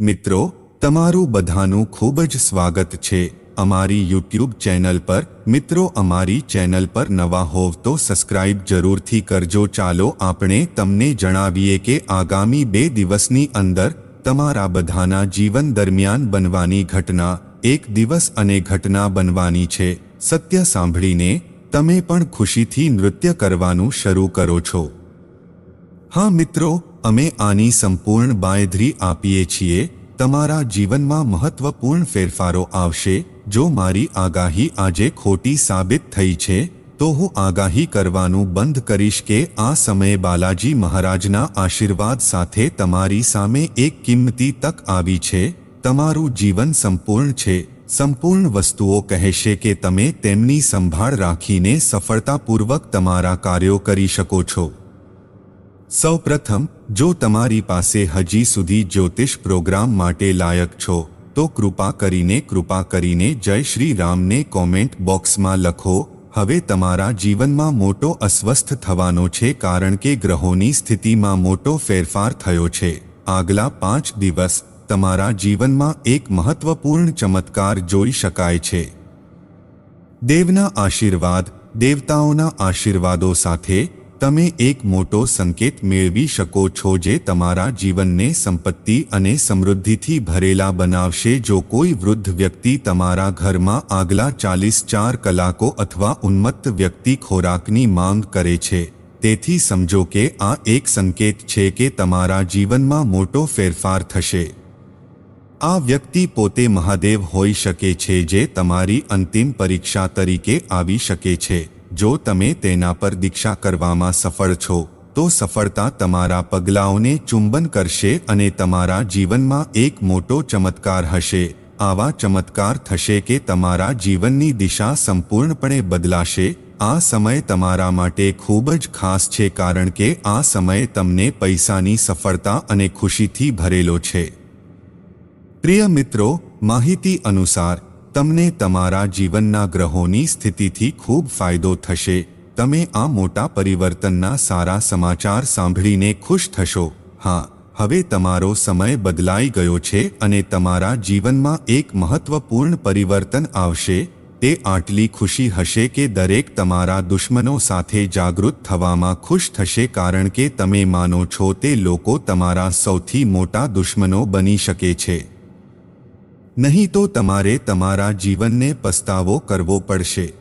મિત્રો, તમારું બધાનું ખૂબ જ સ્વાગત છે અમારી યુટ્યુબ ચેનલ પર. મિત્રો, અમારી ચેનલ પર નવા હોવ તો સબસ્ક્રાઇબ જરૂરથી કરજો. ચાલો આપણે તમને જણાવીએ કે આગામી બે દિવસની અંદર તમારા બધાના જીવન દરમિયાન બનવાની ઘટના એક દિવસ અને ઘટના બનવાની છે. સત્ય સાંભળીને તમે પણ ખુશીથી નૃત્ય કરવાનું શરૂ કરો છો. હા મિત્રો, અમે આની સંપૂર્ણ બાંયધરી આપીએ છીએ. તમારા જીવનમાં મહત્વપૂર્ણ ફેરફારો આવશે. જો મારી આગાહી આજે ખોટી સાબિત થઈ છે, તો હું આગાહી કરવાનું બંધ કરીશ કે આ સમયે બાલાજી મહારાજના આશીર્વાદ સાથે તમારી સામે એક કિંમતી તક આવી છે. તમારું જીવન સંપૂર્ણ છે. સંપૂર્ણ વસ્તુઓ કહેશે કે તમે તેમની સંભાળ રાખીને સફળતાપૂર્વક તમારા કાર્યો કરી શકો છો. સૌપ્રથમ, જો તમારી પાસે હજી સુધી જ્યોતિષ પ્રોગ્રામ માટે લાયક છો, તો કૃપા કરીને કૃપા કરીને જય શ્રી રામને કોમેન્ટ બોક્સમાં લખો, હવે તમારા જીવનમાં મોટો અસ્વસ્થ થવાનો છે કારણ કે ગ્રહોની સ્થિતિમાં મોટો ફેરફાર થયો છે. આગલા પાંચ દિવસ, તમારા જીવનમાં એક મહત્વપૂર્ણ ચમત્કાર જોઈ શકાય છે. દેવના આશીર્વાદ, દેવતાઓના આશીર્વાદો સાથે તમે એક મોટો સંકેત મેળવી શકો છો જે તમારા જીવનને સંપત્તિ અને સમૃદ્ધિથી ભરેલા બનાવશે. જો કોઈ વૃદ્ધ વ્યક્તિ તમારા ઘરમાં આગલા ચાલીસ ચાર કલાકો અથવા ઉન્મત્ત વ્યક્તિ ખોરાકની માંગ કરે છે, તેથી સમજો કે આ એક સંકેત છે કે તમારા જીવનમાં મોટો ફેરફાર થશે. આ વ્યક્તિ પોતે મહાદેવ હોઈ શકે છે જે તમારી અંતિમ પરીક્ષા તરીકે આવી શકે છે. જો તમે તેના પર દીક્ષા કરવામાં સફળ છો, તો સફળતા તમારા પગલાઓને ચુંબન કરશે અને તમારા જીવનમાં એક મોટો ચમત્કાર હશે. આવા ચમત્કાર થશે કે તમારા જીવનની દિશા સંપૂર્ણપણે બદલાશે. આ સમય તમારા માટે ખૂબ જ ખાસ છે કારણ કે આ સમય તમને પૈસાની સફળતા અને ખુશીથી ભરેલો છે. પ્રિય મિત્રો, માહિતી અનુસાર તમને તમારા જીવનના ગ્રહોની સ્થિતિથી ખૂબ ફાયદો થશે. તમે આ મોટા પરિવર્તનના સારા સમાચાર સાંભળીને ખુશ થશો. હા, હવે તમારો સમય બદલાઈ ગયો છે અને તમારા જીવનમાં એક મહત્વપૂર્ણ પરિવર્તન આવશે. તે આટલી ખુશી હશે કે દરેક તમારા દુશ્મનો સાથે જાગૃત થવામાં ખુશ થશે કારણ કે તમે માનો છો તે લોકો તમારા સૌથી મોટા દુશ્મનો બની શકે છે. નહીં તો તમારે તમારા જીવનને પસ્તાવો કરવો પડશે.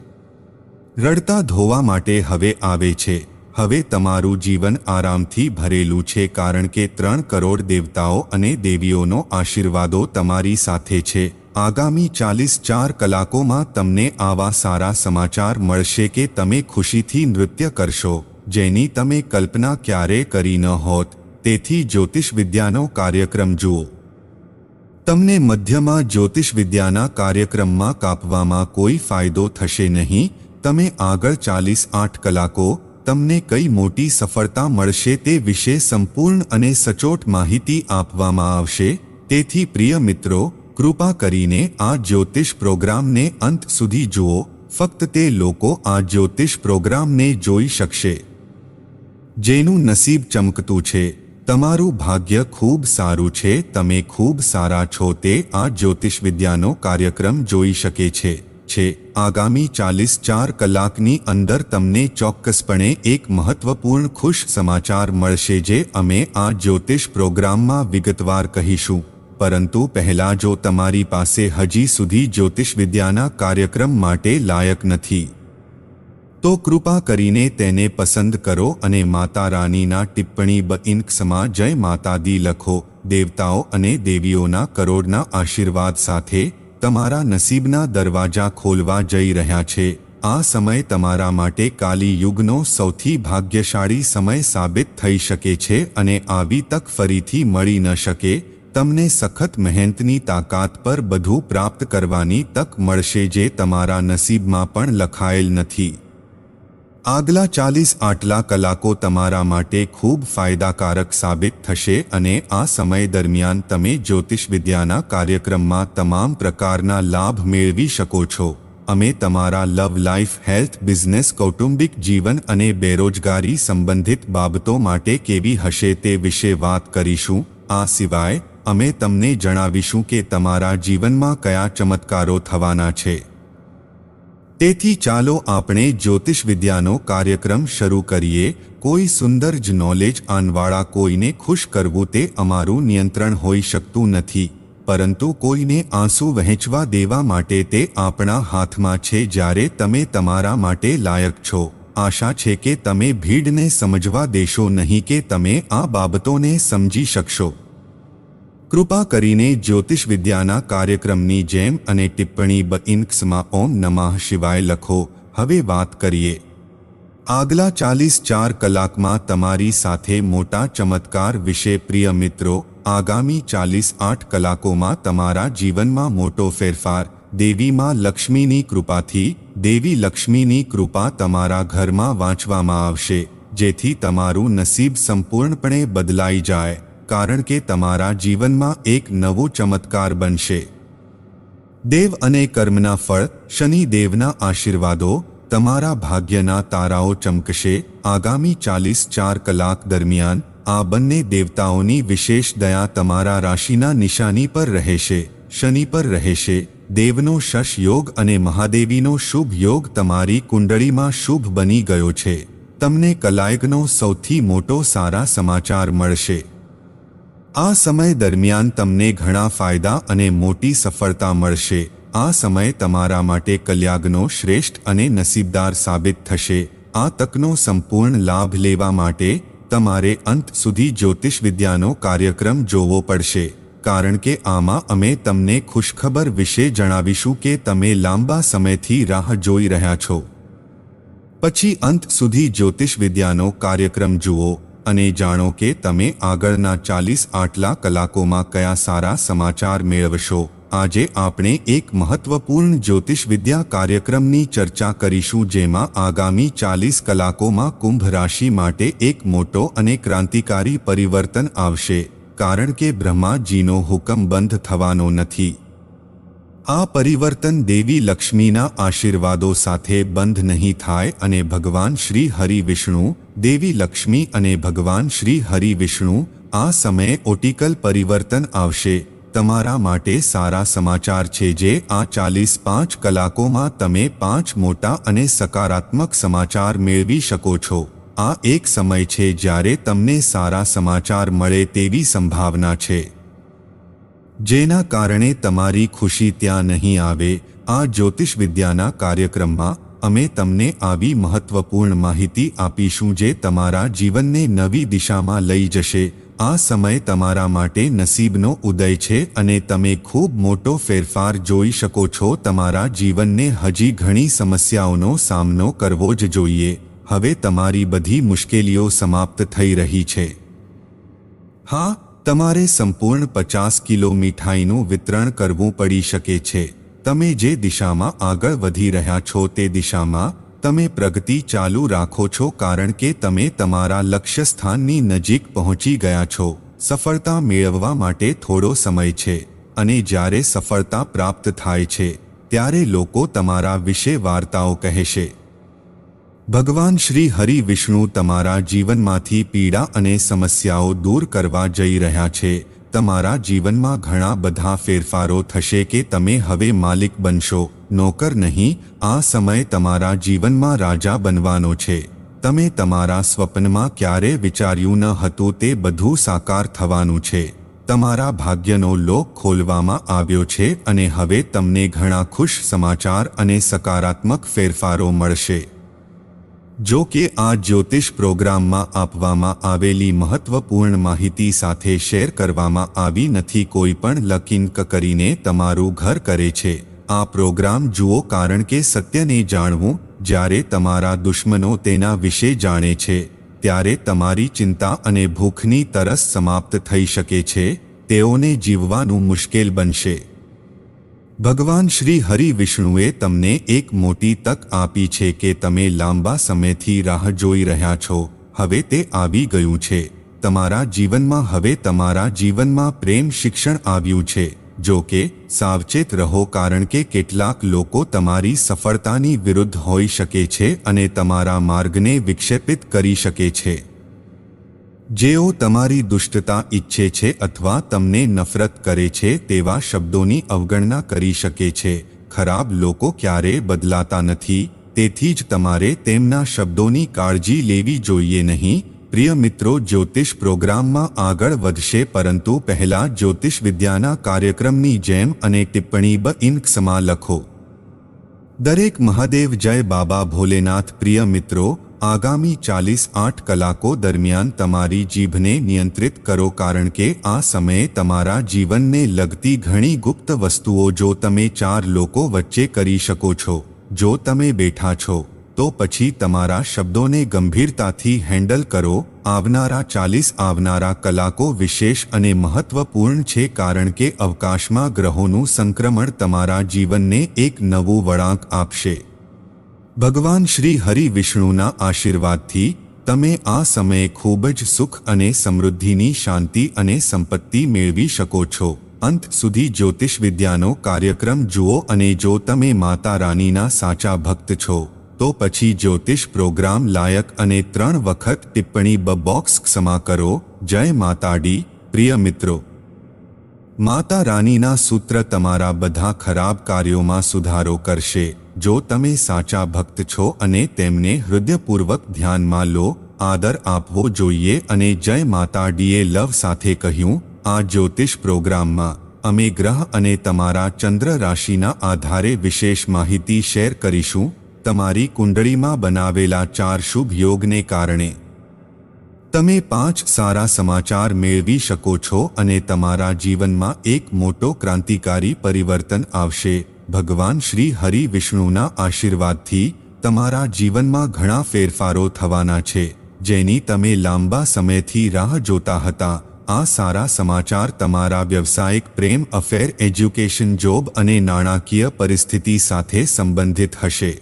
રડતા ધોવા માટે હવે આવે છે. હવે તમારું જીવન આરામથી ભરેલું છે કારણ કે ત્રણ કરોડ દેવતાઓ અને દેવીઓનો આશીર્વાદો તમારી સાથે છે. આગામી ચાલીસ ચાર કલાકોમાં તમને આવા સારા સમાચાર મળશે કે તમે ખુશીથી નૃત્ય કરશો, જેની તમે કલ્પના ક્યારે કરી ન હોત. તેથી જ્યોતિષ વિદ્યાનો કાર્યક્રમ જુઓ. તમને મધ્યમાં જ્યોતિષ વિદ્યાના કાર્યક્રમમાં કાપવામાં કોઈ ફાયદો થશે નહીં, તમે આગળ ચાલીસ આઠ કલાકો તમને કઈ મોટી સફળતા મળશે તે વિશે સંપૂર્ણ અને સચોટ માહિતી આપવામાં આવશે. તેથી પ્રિય મિત્રો, કૃપા કરીને આ જ્યોતિષ પ્રોગ્રામને અંત સુધી જુઓ. ફક્ત તે લોકો આ જ્યોતિષ પ્રોગ્રામને જોઈ શકશે. જેનું નસીબ ચમકતું છે. તમારું ભાગ્ય ખૂબ સારું છે, તમે ખૂબ સારા છો, તે આ જ્યોતિષ વિદ્યાનો કાર્યક્રમ જોઈ શકે છે છે. આગામી ચાલીસ ચાર કલાકની અંદર તમને ચોક્કસપણે એક મહત્વપૂર્ણ ખુશ સમાચાર મળશે જે અમે આ જ્યોતિષ પ્રોગ્રામમાં વિગતવાર કહીશું. પરંતુ પહેલા જો તમારી પાસે હજી સુધી જ્યોતિષ વિદ્યાના કાર્યક્રમ માટે લાયક નથી તો કૃપા કરીને તેને પસંદ કરો અને માતા રાનીના ટિપ્પણી બ ઇન્કસમાં જય માતાદી લખો. દેવતાઓ અને દેવીઓના કરોડના આશીર્વાદ સાથે તમારા નસીબના દરવાજા ખોલવા જઈ રહ્યા છે. આ સમય તમારા માટે કાલી યુગનો સૌથી ભાગ્યશાળી સમય સાબિત થઈ શકે છે અને આવી તક ફરીથી મળી ન શકે. તમને સખત મહેનતની તાકાત પર બધું પ્રાપ્ત કરવાની તક મળશે જે તમારા નસીબમાં પણ લખાયેલ નથી. આગલા ચાલીસ આટલા કલાકો તમારા માટે ખૂબ ફાયદાકારક સાબિત થશે અને આ સમય દરમિયાન તમે જ્યોતિષ વિદ્યાના કાર્યક્રમમાં તમામ પ્રકારના લાભ મેળવી શકો છો. અમે તમારા લવ લાઈફ, હેલ્થ, બિઝનેસ, કૌટુંબિક જીવન અને બેરોજગારી સંબંધિત બાબતો માટે કેવી હશે તે વિશે વાત કરીશું. આ સિવાય, અમે તમને જણાવીશું કે તમારા જીવનમાં કયા ચમત્કારો થવાના છે. તેથી ચાલો આપણે જ્યોતિષ વિદ્યાનો કાર્યક્રમ શરૂ કરીએ. કોઈ સુંદર જ નોલેજ આનવાળા કોઈને ખુશ કરવું તે અમારું નિયંત્રણ હોઈ શકતું નથી. પરંતુ કોઈને આંસુ વહેંચવા દેવા માટે તે આપણા હાથમાં છે જ્યારે તમે તમારા માટે લાયક છો. આશા છે કે તમે ભીડને સમજવા દેશો નહીં કે તમે આ બાબતોને સમજી શકશો. કૃપા કરીને જ્યોતિષ વિદ્યાના કાર્યક્રમની જેમ અને ટિપ્પણી બ ઇન્ક્સમાં ઓમ નમઃ શિવાય લખો. હવે વાત કરીએ. આગલા ચાલીસ ચાર કલાકમાં તમારી સાથે મોટા ચમત્કાર વિશે પ્રિય મિત્રો, આગામી ચાલીસ આઠ કલાકોમાં તમારા જીવનમાં મોટો ફેરફાર, દેવીમાં લક્ષ્મીની કૃપાથી, દેવી લક્ષ્મીની કૃપા તમારા ઘરમાં વાંચવામાં આવશે, જેથી તમારું નસીબ સંપૂર્ણપણે બદલાઈ જાય. કારણ કે તમારા જીવનમાં એક નવો ચમત્કાર બનશે. દેવ અને કર્મના ફળ, શનિ દેવના આશીર્વાદો, તમારા ભાગ્યના તારાઓ ચમકશે. આગામી ચાલીસ ચાર કલાક દરમિયાન આ બંને દેવતાઓની વિશેષ દયા તમારા રાશિના નિશાની પર રહેશે, શનિ પર રહેશે. દેવનો શશ યોગ અને મહાદેવીનો શુભ યોગ તમારી કુંડળીમાં શુભ બની ગયો છે. તમને કલાયગનો સૌથી મોટો સારા સમાચાર મળશે. આ સમય દરમિયાન તમને ઘણા ફાયદા અને મોટી સફળતા મળશે. આ સમય તમારા માટે કલ્યાગનો શ્રેષ્ઠ અને નસીબદાર સાબિત થશે. આ તકનો સંપૂર્ણ લાભ લેવા માટે તમારે અંત સુધી જ્યોતિષ વિદ્યાનો કાર્યક્રમ જોવો પડશે. કારણ કે આમાં અમે તમને ખુશખબર વિશે જણાવીશું કે તમે લાંબા સમયથી રાહ જોઈ રહ્યા છો. પછી અંત સુધી જ્યોતિષ વિદ્યાનો કાર્યક્રમ જુઓ. અને જાણો કે તમે આગળના ચાલીસ આટલા કલાકોમાં કયા સારા સમાચાર મેળવશો. આજે આપણે એક મહત્વપૂર્ણ જ્યોતિષવિદ્યા કાર્યક્રમની ચર્ચા કરીશું જેમાં આગામી ચાલીસ કલાકોમાં કુંભ રાશિ માટે એક મોટો અને ક્રાંતિકારી પરિવર્તન આવશે. કારણ કે બ્રહ્માજીનો હુકમ બંધ થવાનો નથી. આ પરિવર્તન દેવી લક્ષ્મીના આશીર્વાદો સાથે બંધ નહીં થાય અને ભગવાન શ્રી હરિ વિષ્ણુ, દેવી લક્ષ્મી અને ભગવાન શ્રી હરિ વિષ્ણુ આ સમયે ઓટિકલ પરિવર્તન આવશે. તમારા માટે સારા સમાચાર છે જે આ ચાલીસ પાંચ કલાકોમાં તમે પાંચ મોટા અને સકારાત્મક સમાચાર મેળવી શકો છો. આ એક સમય છે જ્યારે તમને સારા સમાચાર મળે તેવી સંભાવના છે. જેના કારણે તમારી ખુશી ત્યાં નહીં આવે, આ જ્યોતિષ વિદ્યાના કાર્યક્રમમાં અમે તમને આવી મહત્વપૂર્ણ માહિતી આપીશું જે તમારા જીવનને નવી દિશામાં લઈ જશે. આ સમય તમારા માટે નસીબનો ઉદય છે અને તમે ખૂબ મોટો ફેરફાર જોઈ શકો છો. તમારા જીવનને હજી ઘણી સમસ્યાઓનો સામનો કરવો જ જોઈએ. હવે તમારી બધી મુશ્કેલીઓ સમાપ્ત થઈ રહી છે. હા તમારે સંપૂર્ણ પચાસ કિલો મીઠાઈનું વિતરણ કરવું પડી શકે છે. તમે જે દિશામાં આગળ વધી રહ્યા છો તે દિશામાં, તમે પ્રગતિ ચાલુ રાખો છો કારણ કે તમે તમારા લક્ષ્ય સ્થાનની નજીક પહોંચી ગયા છો. સફળતા મેળવવા માટે થોડો સમય છે અને જ્યારે સફળતા પ્રાપ્ત થાય છે, ત્યારે લોકો તમારા વિશે વાર્તાઓ કહેશે. ભગવાન શ્રી હરિ વિષ્ણુ તમારા જીવનમાંથી પીડા અને સમસ્યાઓ દૂર કરવા જઈ રહ્યા છે. તમારા જીવનમાં ઘણા બધા ફેરફારો થશે કે તમે હવે માલિક બનશો. નોકર નહીં, આ સમય તમારા જીવનમાં રાજા બનવાનો છે. તમે તમારા સ્વપ્નમાં ક્યારે વિચાર્યું ન હતું તે બધું સાકાર થવાનું છે. તમારા ભાગ્યનો લોક ખોલવામાં આવ્યો છે અને હવે તમને ઘણા ખુશ સમાચાર અને સકારાત્મક ફેરફારો મળશે. જો કે આ જ્યોતિષ પ્રોગ્રામમાં આપવામાં આવેલી મહત્વપૂર્ણ માહિતી સાથે શેર કરવામાં આવી નથી કોઈ પણ લકિંક કરીને તમારું ઘર કરે છે. આ પ્રોગ્રામ જુઓ કારણ કે સત્યને જાણવું, જ્યારે તમારા દુશ્મનો તેના વિશે જાણે છે, ત્યારે તમારી ચિંતા અને ભૂખની તરસ સમાપ્ત થઈ શકે છે, તેઓને જીવવાનું મુશ્કેલ બનશે. ભગવાન શ્રી હરિ વિષ્ણુએ તમને એક મોટી તક આપી છે કે તમે લાંબા સમયથી રાહ જોઈ રહ્યા છો. હવે તે આવી ગયું છે. તમારા જીવનમાં હવે તમારા જીવનમાં પ્રેમ શિક્ષણ આવ્યું છે. જો કે, સાવચેત રહો કારણ કે કેટલાક લોકો તમારી સફળતાની વિરુદ્ધ હોઈ શકે છે અને તમારા માર્ગને વિક્ષેપિત કરી શકે છે. જેઓ તમારી દુષ્ટતા ઈચ્છે છે અથવા તમને નફરત કરે છે તેવા શબ્દોની અવગણના કરી શકે છે. ખરાબ લોકો ક્યારે બદલાતા નથી. તેથી જ તમારે તેમના શબ્દોની કાળજી લેવી જોઈએ નહીં. પ્રિય મિત્રો, જ્યોતિષ પ્રોગ્રામમાં આગળ વધશે પરંતુ પહેલા જ્યોતિષ વિદ્યાના કાર્યક્રમની જેમ અને ટિપ્પણી બ ઇન્ક્સમાં લખો. દરેક મહાદેવ જય બાબા ભોલેનાથ. પ્રિય મિત્રો આગામી ચાલીસ આઠ કલાકો દરમિયાન તમારી જીભને નિયંત્રિત કરો કારણ કે આ સમયે તમારા જીવનને લગતી ઘણી ગુપ્ત વસ્તુઓ જો તમે ચાર લોકો વચ્ચે કરી શકો છો, જો તમે બેઠા છો, તો પછી તમારા શબ્દોને ગંભીરતાથી હેન્ડલ કરો. આવનારા ચાલીસ આવનારા કલાકો વિશેષ અને મહત્વપૂર્ણ છે કારણ કે અવકાશમાં ગ્રહોનું સંક્રમણ તમારા જીવનને એક નવું વળાંક આપશે. ભગવાન શ્રી હરિ વિષ્ણુના આશીર્વાદથી તમે આ સમયે ખૂબ જ સુખ અને સમૃદ્ધિની શાંતિ અને સંપત્તિ મેળવી શકો છો. અંત સુધી જ્યોતિષ વિદ્યાનો કાર્યક્રમ જુઓ અને જો તમે માતા રાનીના સાચા ભક્ત છો, તો પછી જ્યોતિષ પ્રોગ્રામ લાયક અને ત્રણ વખત ટિપ્પણી બ બોક્સ ક્ષમા કરો. જય માતાડી, પ્રિય મિત્રો! માતા રાનીના સૂત્ર તમારા બધા ખરાબ કાર્યોમાં સુધારો કરશે. જો તમે સાચા ભક્ત છો અને તેમને હૃદયપૂર્વક ધ્યાનમાં લો, આદર આપવો જોઈએ અને જય માતા ડીએ લવ સાથે કહ્યું, આ જ્યોતિષ પ્રોગ્રામમાં અમે ગ્રહ અને તમારા ચંદ્ર રાશિના આધારે વિશેષ માહિતી શેર કરીશું. તમારી કુંડળીમાં બનાવેલા ચાર શુભ યોગને કારણે તમે પાંચ સારા સમાચાર મેળવી શકો છો અને તમારા જીવનમાં એક મોટો ક્રાંતિકારી પરિવર્તન આવશે. ભગવાન શ્રી હરિ વિષ્ણુના આશીર્વાદથી તમારા જીવનમાં ઘણા ફેરફારો થવાના છે, જેની તમે લાંબા સમયથી રાહ જોતા હતા. આ સારા સમાચાર તમારા વ્યવસાયિક પ્રેમ અફેર એજ્યુકેશન જોબ અને નાણાકીય પરિસ્થિતિ સાથે સંબંધિત હશે.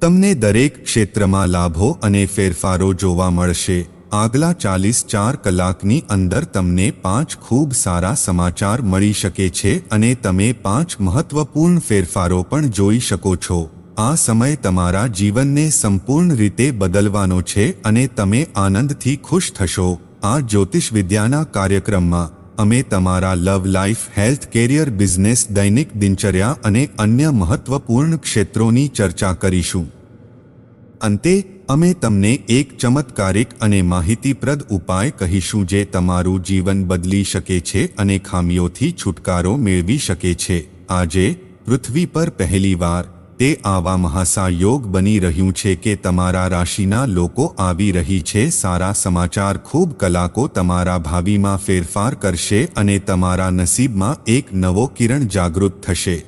તમને દરેક ક્ષેત્રમાં લાભો અને ફેરફારો જોવા મળશે. આગલા ચાલીસ ચાર કલાકની અંદર તમને પાંચ ખૂબ સારા સમાચાર મળી શકે છે અને તમે પાંચ મહત્વપૂર્ણ ફેરફારો પણ જોઈ શકો છો. આ સમય તમારા જીવનને સંપૂર્ણ રીતે બદલવાનો છે અને તમે આનંદથી ખુશ થશો. આ જ્યોતિષ વિદ્યાના કાર્યક્રમમાં, અમે તમારા love life, health career, business, દૈનિક દિનચર્યા અને અન્ય મહત્વપૂર્ણ ક્ષેત્રોની ચર્ચા કરીશું. અંતે અમે તમને એક ચમત્કારિક અને માહિતીપ્રદ ઉપાય કહીશું જે તમારું જીવન બદલી શકે છે અને ખામીઓથી છુટકારો મેળવી શકે છે. આજે, પૃથ્વી પર પહેલીવાર તે આવા મહાસાયોગ બની રહ્યું છે કે તમારા રાશિના લોકો આવી રહી છે, સારા સમાચાર, ખૂબ કલાકો તમારા ભાવિમાં ફેરફાર કરશે અને તમારા નસીબમાં એક નવો કિરણ જાગૃત થશે.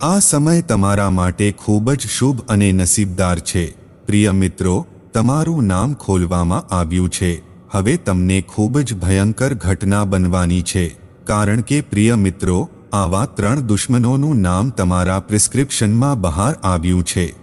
આ સમય તમારા માટે ખૂબ જ શુભ અને નસીબદાર છે. પ્રિય મિત્રો, તમારું નામ ખોલવામાં આવ્યું છે. હવે તમને ખૂબ જ ભયંકર ઘટના બનવાની છે. કારણ કે પ્રિય મિત્રો, આવા ત્રણ દુશ્મનોનું નામ તમારા પ્રિસ્ક્રિપ્શનમાં બહાર આવ્યું છે.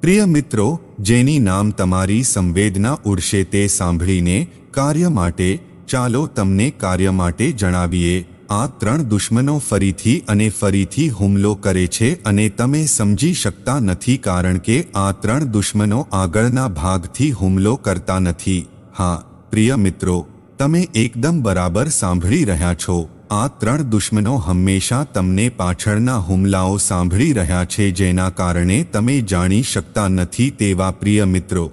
પ્રિય મિત્રો, જેની નામ તમારી સંવેદના ઉડશે તે સાંભળીને કાર્ય માટે ચાલો તમને કાર્ય માટે જણાવીએ. આ ત્રણ દુશ્મનો ફરીથી અને ફરીથી હુમલો કરે છે અને તમે સમજી શકતા નથી કારણ કે આ ત્રણ દુશ્મનો આગળના ભાગથી હુમલો કરતા નથી. હા, પ્રિય મિત્રો, તમે એકદમ બરાબર સાંભળી રહ્યા છો. આ ત્રણ દુશ્મનો હંમેશા તમને પાછળના હુમલાઓ સાંભળી રહ્યા છે જેના કારણે તમે જાણી શકતા નથી તેવા પ્રિય મિત્રો,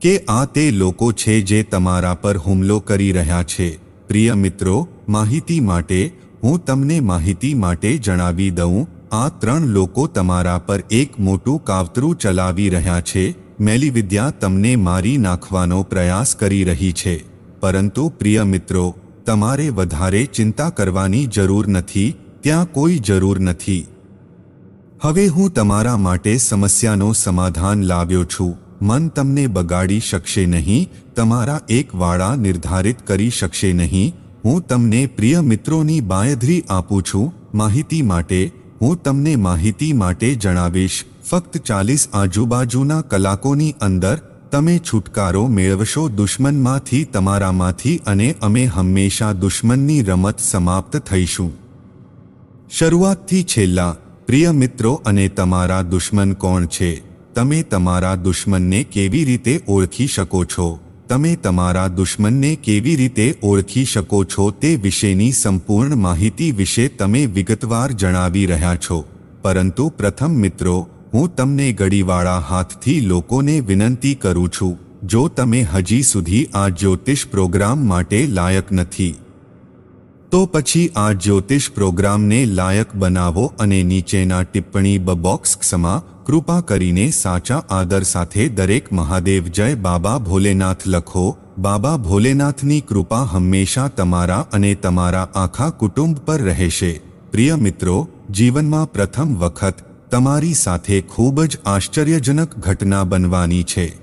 કે આ તે લોકો છે જે તમારા પર હુમલો કરી રહ્યા છે. પ્રિય મિત્રો માહિતી માટે, હું તમને માહિતી માટે જણાવી દઉં, આ ત્રણ લોકો તમારા પર એક મોટું કાવતરું ચલાવી રહ્યા છે, મેલીવિદ્યા તમને મારી નાખવાનો પ્રયાસ કરી રહી છે. પરંતુ પ્રિય મિત્રો, તમારે વધારે ચિંતા કરવાની જરૂર નથી, ત્યાં કોઈ જરૂર નથી. હવે હું તમારા માટે સમસ્યાનો સમાધાન લાવ્યો છું. મન તમને બગાડી શકશે નહીં, તમારા એક વાળા નિર્ધારિત કરી શકશે નહીં હું તમને પ્રિય મિત્રોની બાંયધરી આપું છું માહિતી માટે, હું તમને માહિતી માટે જણાવીશ, ફક્ત ચાલીસ આજુબાજુના કલાકોની અંદર, તમે છુટકારો મેળવશો દુશ્મનમાંથી તમારામાંથી અને અમે હંમેશા દુશ્મનની રમત સમાપ્ત થઈશું. શરૂઆતથી છેલ્લા, પ્રિય મિત્રો અને તમારા દુશ્મન કોણ છે? તમે તમારા દુશ્મનને કેવી રીતે ઓળખી શકો છો? તમે તમારા દુશ્મનને કેવી રીતે ઓળખી શકો છો તે વિશેની સંપૂર્ણ માહિતી વિશે તમે વિગતવાર જણાવી રહ્યા છો. પરંતુ પ્રથમ મિત્રો, હું તમને ગડીવાળા હાથથી લોકોને વિનંતી કરું છું, જો તમે હજી સુધી આ જ્યોતિષ પ્રોગ્રામ માટે લાયક નથી. તો પછી આ જ્યોતિષ પ્રોગ્રામને લાયક બનાવો અને નીચેના ટિપ્પણી બોક્સ ક્ષમા કૃપા કરીને સાચા આદર સાથે દરેક મહાદેવ જય બાબા ભોલેનાથ લખો. બાબા ભોલેનાથની કૃપા હંમેશા તમારા અને તમારા આખા કુટુંબ પર રહેશે. પ્રિય મિત્રો, જીવનમાં પ્રથમ વખત તમારી સાથે ખૂબ જ આશ્ચર્યજનક ઘટના બનવાની છે.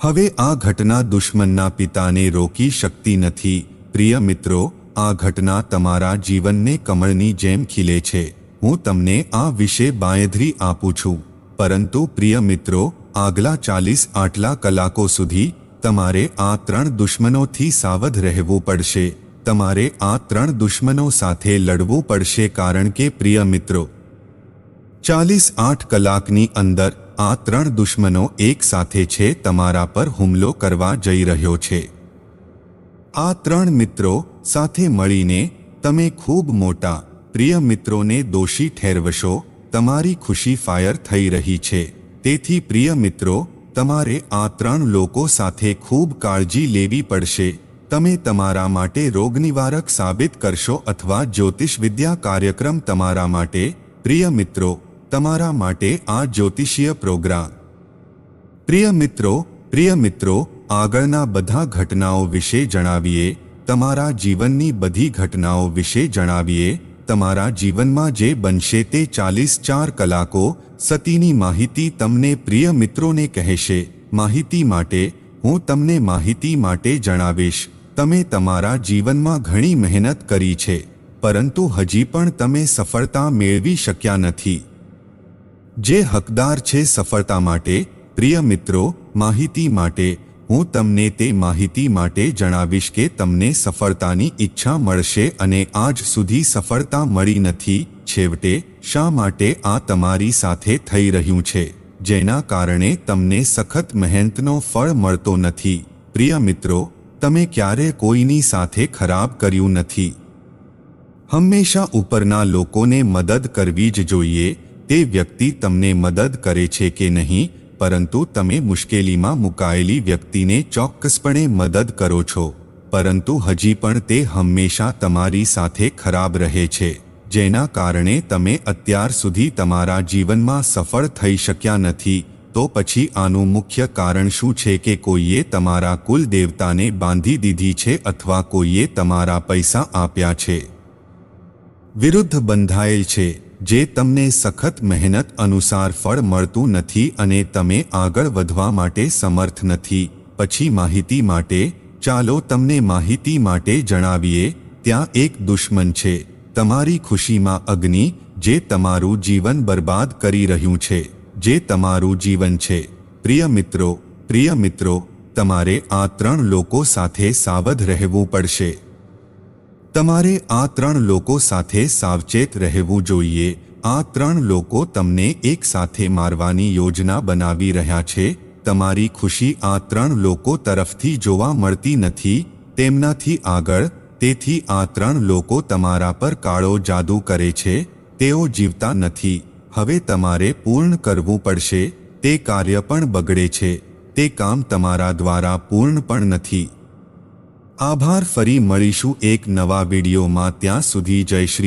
હવે આ ઘટના દુશ્મનના પિતાને રોકી શકતી નથી. પ્રિય મિત્રો, આ ઘટના તમારા જીવનને કમળની જેમ ખીલે છે. હું તમને આ વિશે બાંયધરી આપું છું. પરંતુ પ્રિય મિત્રો, આગલા ચાલીસ આટલા કલાકો સુધી તમારે આ ત્રણ દુશ્મનોથી સાવધ રહેવું પડશે. તમારે આ ત્રણ દુશ્મનો સાથે લડવું પડશે કારણ કે, પ્રિય મિત્રો, ચાલીસ આઠ કલાકની અંદર આ ત્રણ દુશ્મનો એક સાથે છે, તમારા પર હુમલો કરવા જઈ રહ્યો છે. આ ત્રણ મિત્રો સાથે મળીને તમે ખૂબ મોટા પ્રિય મિત્રોને દોષી ઠેરવશો, તમારી ખુશી ફાયર થઈ રહી છે. તેથી પ્રિય મિત્રો, તમારે આ ત્રણ લોકો સાથે ખૂબ કાળજી લેવી પડશે. તમે તમારા માટે રોગનિવારક સાબિત કરશો અથવા જ્યોતિષ વિદ્યા કાર્યક્રમ તમારા માટે. પ્રિય મિત્રો, તમારા માટે આ જ્યોતિષીય પ્રોગ્રામ. પ્રિય મિત્રો પ્રિય મિત્રો, આગળના બધા ઘટનાઓ વિશે જણાવીએ. તમારા જીવનની બધી ઘટનાઓ વિશે જણાવીએ. તમારા જીવનમાં જે બનશે તે ચાલીસ ચાર કલાકો સતીની માહિતી તમને પ્રિય મિત્રોને કહેશે. માહિતી માટે હું તમને માહિતી માટે જણાવીશ. તમે તમારા જીવનમાં ઘણી મહેનત કરી છે, પરંતુ હજી પણ તમે સફળતા મેળવી શક્યા નથી. જે હકદાર છે સફળતા માટે, પ્રિય મિત્રો, માહિતી માટે હું તમને તે માહિતી માટે જણાવીશ કે તમને સફળતાની ઈચ્છા મળશે અને આજ સુધી સફળતા મળી નથી. છેવટે, શા માટે આ તમારી સાથે થઈ રહ્યું છે? જેના કારણે તમને સખત મહેનતનો ફળ મળતો નથી. પ્રિય મિત્રો, તમે ક્યારે કોઈની સાથે ખરાબ કર્યું નથી? હંમેશા ઉપરના લોકોને મદદ કરવી જ જોઈએ. તે વ્યક્તિ તમને મદદ કરે છે કે નહીં? પરંતુ તમે મુશ્કેલીમાં મુકાયેલી વ્યક્તિને ચોક્કસપણે મદદ કરો છો. પરંતુ હજી પણ તે હંમેશા તમારી સાથે ખરાબ રહે છે, જેના કારણે તમે અત્યાર સુધી તમારા જીવનમાં સફળ થઈ શક્યા નથી. તો પછી આનું મુખ્ય કારણ શું છે કે કોઈએ તમારા કુલ દેવતાને બાંધી દીધી છે અથવા કોઈએ તમારા પૈસા આપ્યા છે? વિરુદ્ધ બંધાયેલ છે. જે તમને સખત મહેનત અનુસાર ફળ મળતું નથી અને તમે આગળ વધવા માટે સમર્થ નથી. પછી માહિતી માટે, ચાલો તમને માહિતી માટે જણાવીએ, ત્યાં એક દુશ્મન છે. તમારી ખુશીમાં અગ્નિ, જે તમારું જીવન બરબાદ કરી રહ્યું છે. જે તમારું જીવન છે. પ્રિય મિત્રો પ્રિય મિત્રો, તમારે આ ત્રણ લોકો સાથે સાવધ રહેવું પડશે. તમારે આ ત્રણ લોકો સાથે સાવચેત રહેવું જોઈએ. આ ત્રણ લોકો તમને એક સાથે મારવાની યોજના બનાવી રહ્યા છે. તમારી ખુશી આ ત્રણ લોકો તરફથી જોવા મળતી નથી. તેમનાથી આગળ, તેથી આ ત્રણ લોકો તમારા પર કાળો જાદુ કરે છે. તેઓ જીવતા નથી. હવે તમારે પૂર્ણ કરવું પડશે. તે કાર્ય પણ બગડે છે. તે કામ તમારા દ્વારા પૂર્ણ પણ નથી. આભાર ફરી મળીશું એક નવા વિડીયોમાં. ત્યાં સુધી જય શ્રી